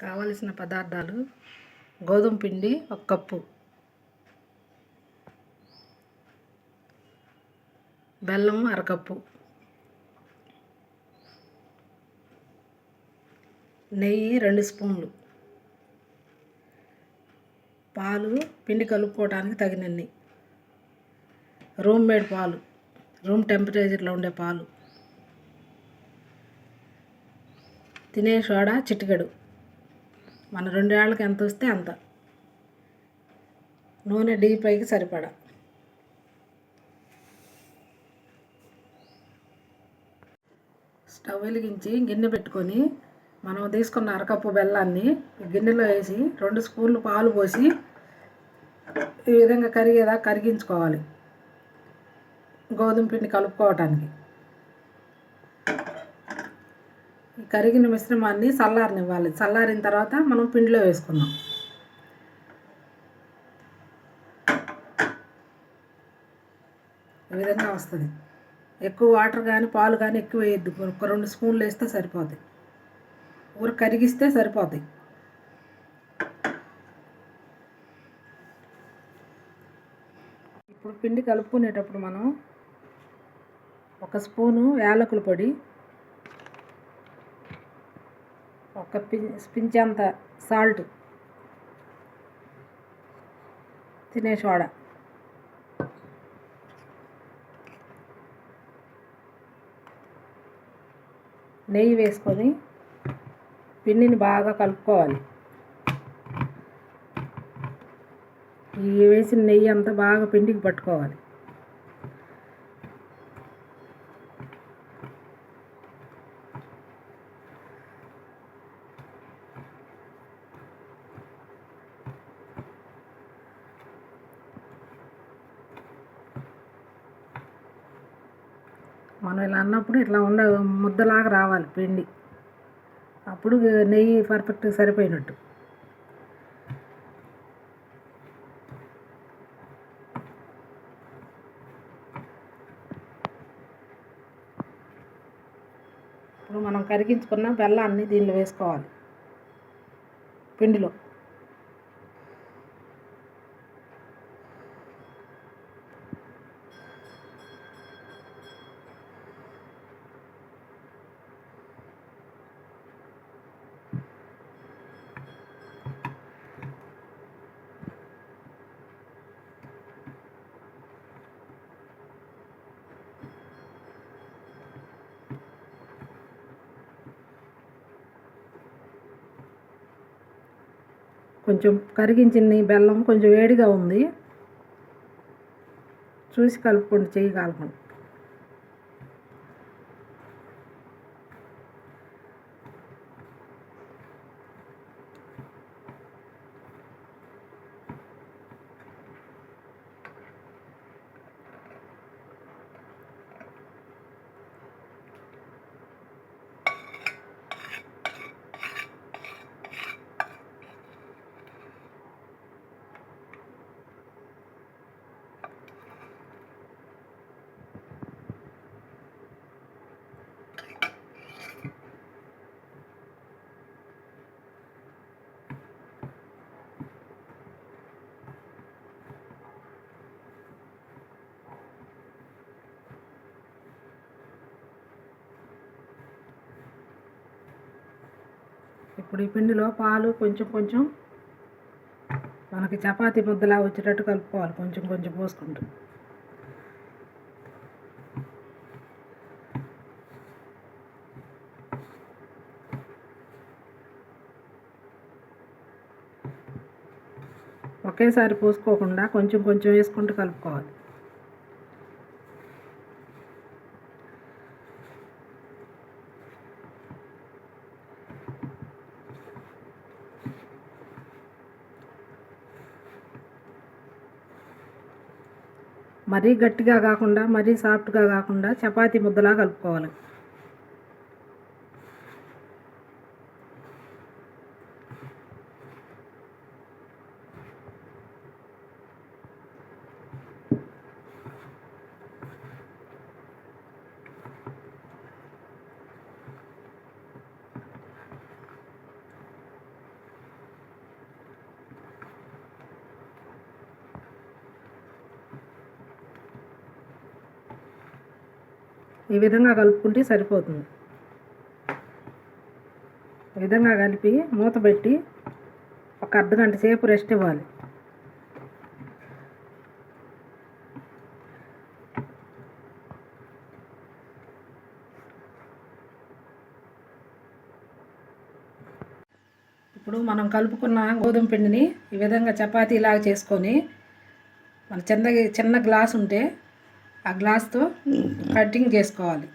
కావలసిన పదార్థాలు. గోధుమ పిండి ఒక కప్పు. బెల్లం అరకప్పు నెయ్యి రెండు స్పూన్లు. పాలు పిండి కలుపుకోవడానికి తగినన్ని. రూమ్ మేడ్ పాలు రూమ్ టెంపరేచర్లో ఉండే పాలు. తినే సోడా చిటికెడు. మన రెండేళ్ళకి ఎంత వస్తే అంత. నూనె డీప్ పైకి సరిపడా. స్టవ్ వెలిగించి గిన్నె పెట్టుకొని మనం తీసుకున్న అరకప్పు బెల్లాన్ని గిన్నెలో వేసి రెండు స్పూన్లు పాలు పోసి ఈ విధంగా కరిగేదా కరిగించుకోవాలి. గోధుమ పిండి కలుపుకోవటానికి ఈ కరిగిన మిశ్రమాన్ని చల్లారనివ్వాలి చల్లారిన తర్వాత మనం పిండిలో వేసుకుందాం. ఈ విధంగా వస్తుంది. ఎక్కువ వాటర్ కానీ పాలు కానీ ఎక్కువ వేయద్దు. ఒక రెండు స్పూన్లు వేస్తే సరిపోతాయి. ఊరు కరిగిస్తే సరిపోతాయి. ఇప్పుడు పిండి కలుపుకునేటప్పుడు మనం ఒక స్పూను యాలకుల పొడి ఒక పి స్పించంత సాల్ట్ తినే సోడా నెయ్యి వేసుకొని పిండిని బాగా కలుపుకోవాలి. ఈ వేసిన నెయ్యి అంతా బాగా పిండికి పట్టుకోవాలి. మనం ఇలా అన్నప్పుడు ఇట్లా ఉండ ముద్దలాగా రావాలి పిండి. అప్పుడు నెయ్యి పర్ఫెక్ట్గా సరిపోయినట్టు. ఇప్పుడు మనం కరిగించుకున్న బెల్లాన్ని దీనిలో వేసుకోవాలి. పిండిలో. కొంచెం కరిగించిన బెల్లం కొంచెం వేడిగా ఉంది. చూసి కలుపుకోండి చెయ్యి కాలకుండా. ఇప్పుడు ఈ పిండిలో పాలు కొంచెం కొంచెం మనకి చపాతి ముద్దలా వచ్చేటట్టు కలుపుకోవాలి. కొంచెం కొంచెం పోసుకుంటూ. ఒకేసారి పోసుకోకుండా కొంచెం కొంచెం వేసుకుంటూ కలుపుకోవాలి. మరీ గట్టిగా కాకుండా మరీ సాఫ్ట్గా కాకుండా చపాతీ ముద్దలా కలుపుకోవాలి. ఈ విధంగా కలుపుకుంటే సరిపోతుంది. ఈ విధంగా కలిపి మూత పెట్టి ఒక అర్ధగంట సేపు రెస్ట్ ఇవ్వాలి. ఇప్పుడు మనం కలుపుకున్న గోధుమ పిండిని ఈ విధంగా చపాతీలాగా చేసుకొని మన చిన్న చిన్న గ్లాస్ ఉంటే ఆ గ్లాస్తో కటింగ్ చేసుకోవాలి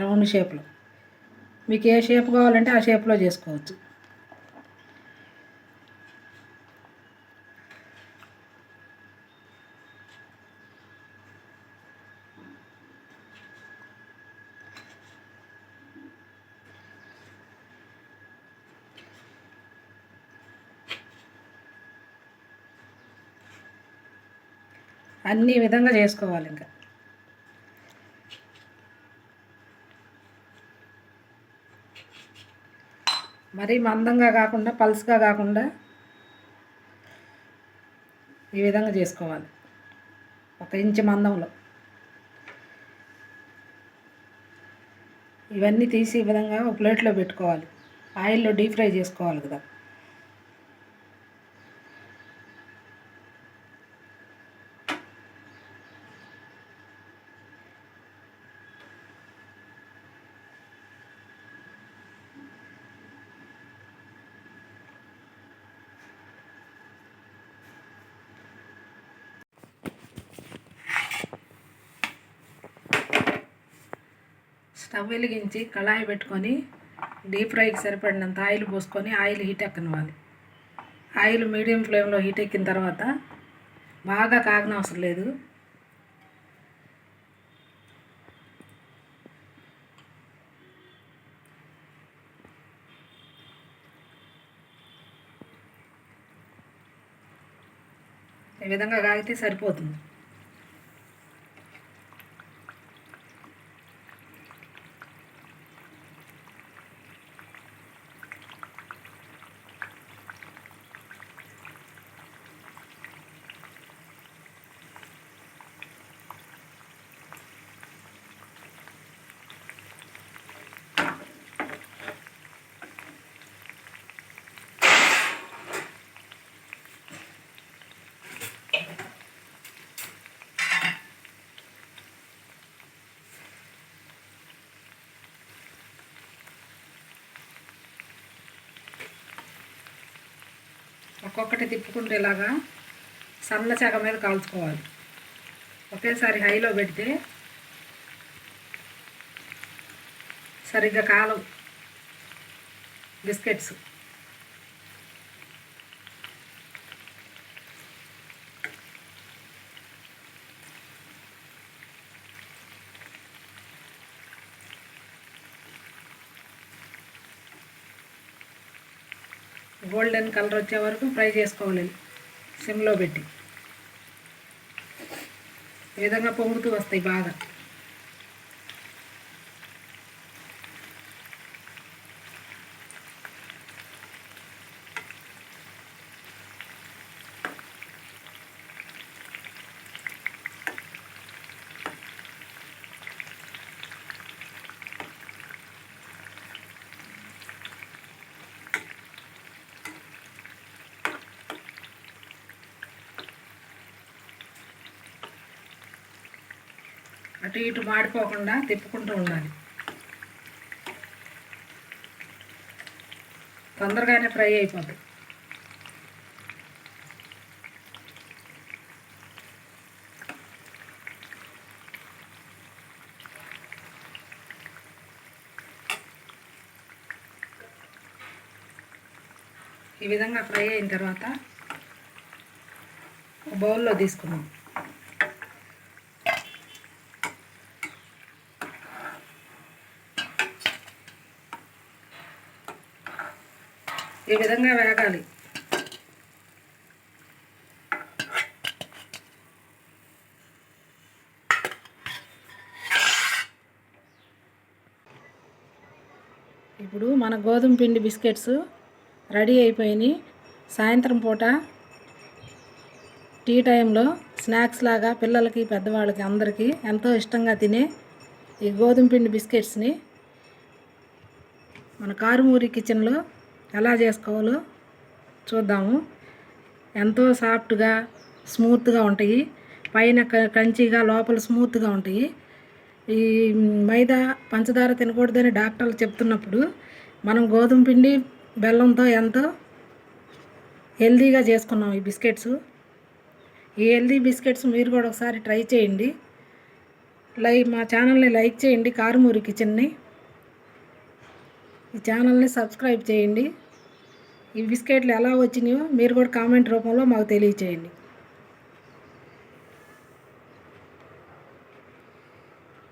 రౌండ్ షేప్లో. మీకు ఏ షేప్ కావాలంటే ఆ షేప్లో చేసుకోవచ్చు. అన్ని విధంగా చేసుకోవాలి ఇంకా. మరీ మందంగా కాకుండా పల్స్గా కాకుండా ఈ విధంగా చేసుకోవాలి. ఒక ఇంచు మందంలో. ఇవన్నీ తీసి ఈ విధంగా ఒక ప్లేట్లో పెట్టుకోవాలి. ఆయిల్లో డీప్ ఫ్రై చేసుకోవాలి కదా. స్టవ్ వెలిగించి కళాయి పెట్టుకొని డీప్ ఫ్రైకి సరిపడినంత ఆయిల్ పోసుకొని ఆయిల్ హీట్ ఎక్కనివ్వాలి. ఆయిల్ మీడియం ఫ్లేమ్లో హీట్ ఎక్కిన తర్వాత బాగా కాగిన అవసరం లేదు. ఈ విధంగా కాగితే సరిపోతుంది. ఒక్కొక్కటి తిప్పుకుంటే ఇలాగా సన్న చెగ మీద కాల్చుకోవాలి. ఒకేసారి హైలో పెడితే సరిగ్గా కాలం బిస్కెట్స్. గోల్డెన్ కలర్ వచ్చే వరకు ఫ్రై చేసుకోవాలి సిమ్లో పెట్టి. ఈ విధంగా పొంగుతూ వస్తాయి బాగా. అటు ఇటు మాడిపోకుండా తిప్పుకుంటూ ఉండాలి. తొందరగానే ఫ్రై అయిపోతుంది ఈ విధంగా ఫ్రై అయిన తర్వాత బౌల్లో తీసుకున్నాం ఈ విధంగా వేగాలి ఇప్పుడు మన గోధుమ పిండి బిస్కెట్స్ రెడీ అయిపోయినాయి సాయంత్రం పూట టీ టైంలో స్నాక్స్ లాగా పిల్లలకి పెద్దవాళ్ళకి అందరికీ ఎంతో ఇష్టంగా తినే ఈ గోధుమ పిండి బిస్కెట్స్ని మన కారుమూరి కిచెన్లో ఎలా చేసుకోవాలో చూద్దాము. ఎంతో సాఫ్ట్గా స్మూత్గా ఉంటాయి. పైన క- క్రంచీగా లోపల స్మూత్గా ఉంటాయి. ఈ మైదా పంచదార తినకూడదని డాక్టర్లు చెప్తున్నప్పుడు మనం గోధుమ పిండి బెల్లంతో ఎంతో హెల్దీగా చేసుకున్నాం ఈ బిస్కెట్స్. ఈ హెల్దీ బిస్కెట్స్ మీరు కూడా ఒకసారి ట్రై చేయండి. లైక్ మా ఛానల్ని లైక్ చేయండి. కారుమూరి కిచెన్ని. ఈ ఛానల్ని సబ్స్క్రైబ్ చేయండి. ఈ బిస్కెట్లు ఎలా వచ్చినాయో మీరు కూడా కామెంట్ రూపంలో మాకు తెలియచేయండి.